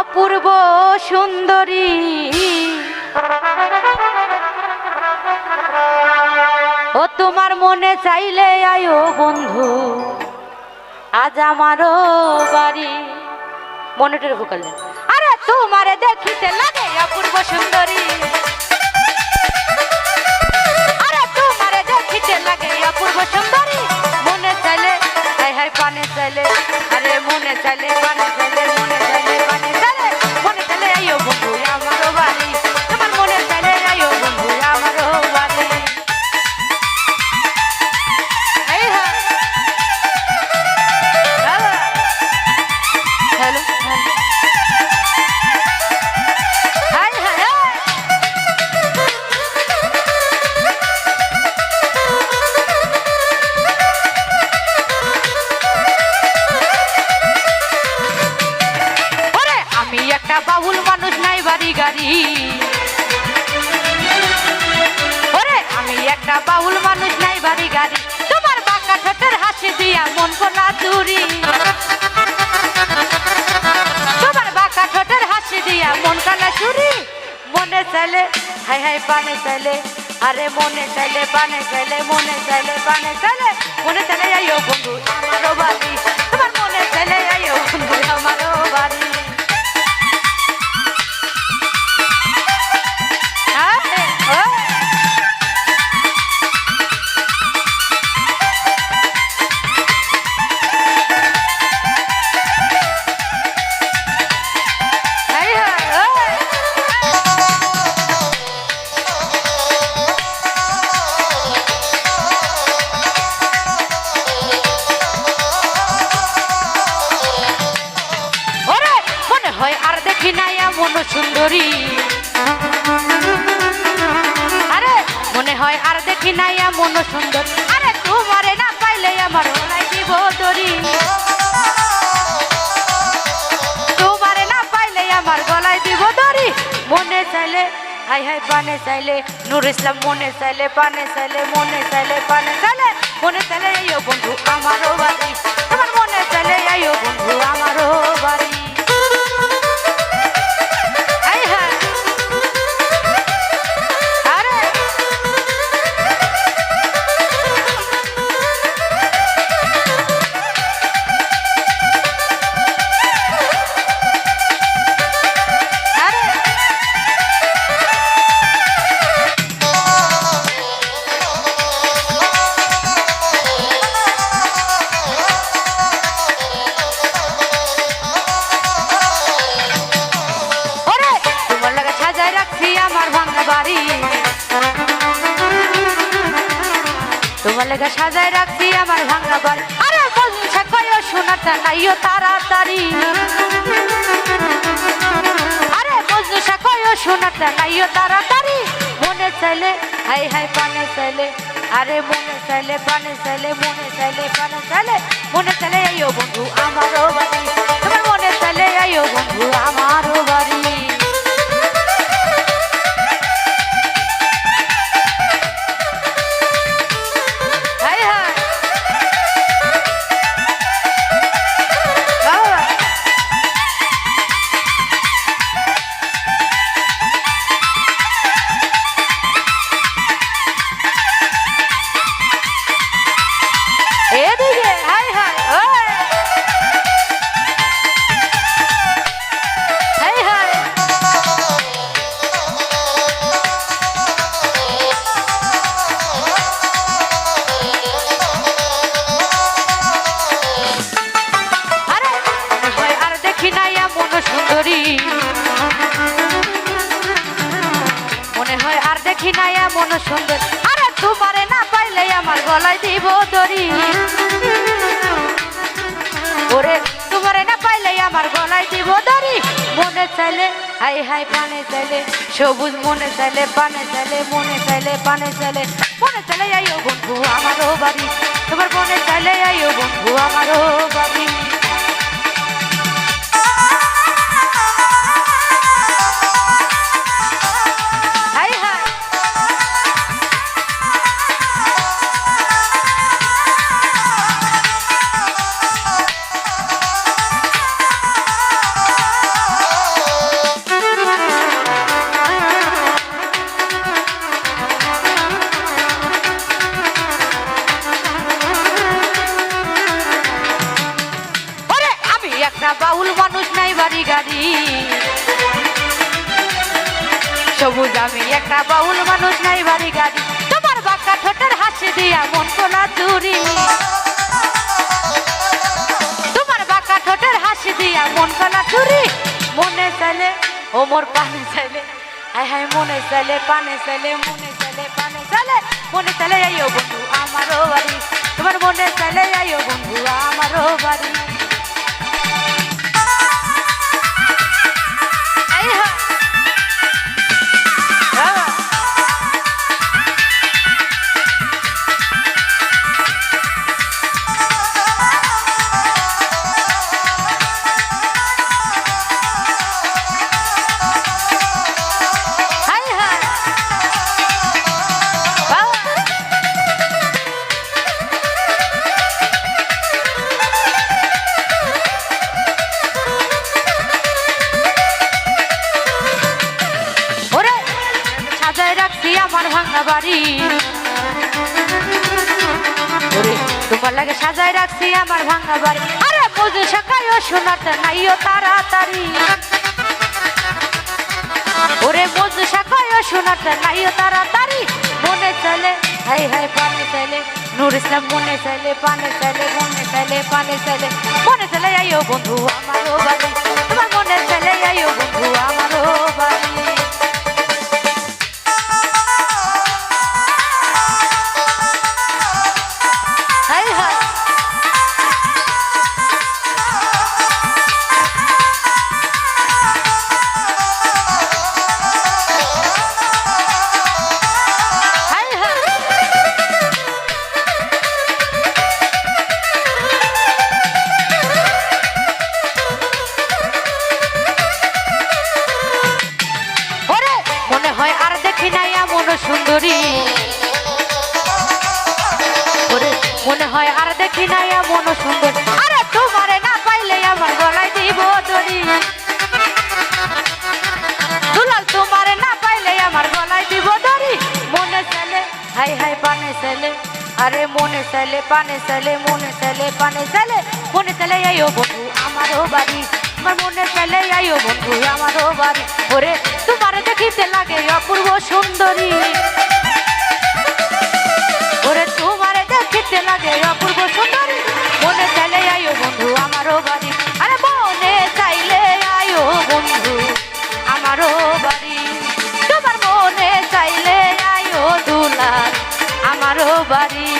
অপূর্ব সুন্দরী। ও তোমার মনে চাইলে আয়ো বন্ধু, আজ আমারও বাড়ি। মনেটের ভোকাল আরে তোমারে দেখিতে লাগে অপূর্ব সুন্দরী। আরে তোমারে দেখিতে লাগে অপূর্ব সুন্দরী। মনে চাইলে হাই হাই পানে চাইলে, আরে মনে চাইলে, পানে চাইলে। বাবুল মানুষ নাই বাড়ি গাড়ি। আমি একটা বাউল মানুষ নাই বাড়ি গাড়ি। তোমার বাঁকা ঠোঁটের হাসি দিয়া মন কোলা চুরি। তোমার বাঁকা ঠোঁটের হাসি দিয়া মন কালা চুরি। মনে চাইলে, হাই হাই পানে চাইলে, আরে মনে চাইলে পানে চাইলে, মনে চাইলে পানে চাইলে, মনে চাইলে আইও বন্ধু, আমারও বাড়ি। তোমার মনে চাইলে আইও বন্ধু, আমারও বাড়ি। সুন্দরী। আরে, মনে হয় আর দেখি নাই এমন সুন্দর। আরে, তোমারে না পাইলে আমার ওলাই তোমারে না পাইলে আমার গলায় দিব দড়ি। মনে চাইলে, হাই হাই, পানে চাইলে নুর ইসলাম, মনে চাইলে, পানে চাইলে, মনে চাইলে, পানে চাইলে, মনে চাইলে আইও বন্ধু আমারও বাড়ি। তোমার মনে চাইলে আইও বন্ধু আমারও বাড়ি। লাগে সাজায় রাখছি আমার ভাঙা ঘর আরে বলছে কয় শোনাটা নাইও তাড়াতাড়ি। আরে বলছে কয় শোনাটা নাইও তাড়াতাড়ি। মনে চাইলে, হাই হাই পানে চাইলে, আরে মনে চাইলে, পানে চাইলে, মনে চাইলে, পানে চাইলে, মনে চাইলে, আইও বন্ধু, আমারও বাড়ি। এমন সুন্দর। আরে তোমারে না পাইলে আমার গলায় দিব দড়ি। ওরে, তোমারে না পাইলে আমার গলায় দিব দড়ি। মনে চাইলে, হাই হাই পানে চাইলে, সবুজ মনে চাইলে, পানে চাইলে, মনে চাইলে, পানে চাইলে, মনে চাইলে আইও বন্ধু আমারও বাড়ি। তোমার মনে চাইলে আইও বন্ধু আমারও বাড়ি। সবুজ আমি একটা বাউল মানুষ, নাই বাড়ি গাড়ি। তোমার বাঁকা ঠোঁটের হাসি দিয়া মন কোনা চুরি। তোমার বাঁকা ঠোঁটের হাসি দিয়া মন কোনা চুরি। মনে চাইলে, ও মোর পানে চাইলে হায় হায় মনে চাইলে, পানে চাইলে, মনে চাইলে, পানে চাইলে, মনে চাইলে আইও বন্ধু আমারও বাড়ি। তোমার মনে চাইলে আইও বন্ধু আমারও বাড়ি। এই হ্যাঁ। লাগে সাজায় রাখছি আমার ভাঙা বাড়ি। আরে বুঝে সকায় শোনাতে নাইও তাড়াতাড়ি। ওরে বুঝে সকায় শোনাতে নাইও তাড়াতাড়ি। মনে চলে হাই হাই, পানে চলে নুর ইসলাম মনে চলে পানে চলে মনে চলে পানে চলে মনে চলে আইও বন্ধু আমারও বাড়ি। তোমার মনে চলে আইও বন্ধু আমারও বাড়ি। দেখি নাই এমন সুন্দর। আরে তোমারে না পাইলে আমার গলায় দিব দড়ি। দুলাল, তোমারে না পাইলে আমার গলায় দিব দড়ি। মনে চলে হাই হাই পানে চলে আরে মনে চলে পানে চলে মনে চলে পানে চলে মনে চলে আইও বন্ধু আমারও বাড়ি। আমার মনে চলে আইও বন্ধু আমারও বাড়ি। ওরে, তোমারে দেখিতে লাগে অপূর্ব সুন্দরী। ওরে তোমারে দেখিতে লাগে অপূর্ব সুন্দরী। মনে চাইলে আয়ো বন্ধু, আমারও বাড়ি। আরে মনে চাইলে আয়ো বন্ধু, আমারও বাড়ি। তোমার মনে চাইলে আয়ো দুলার আমারও বাড়ি।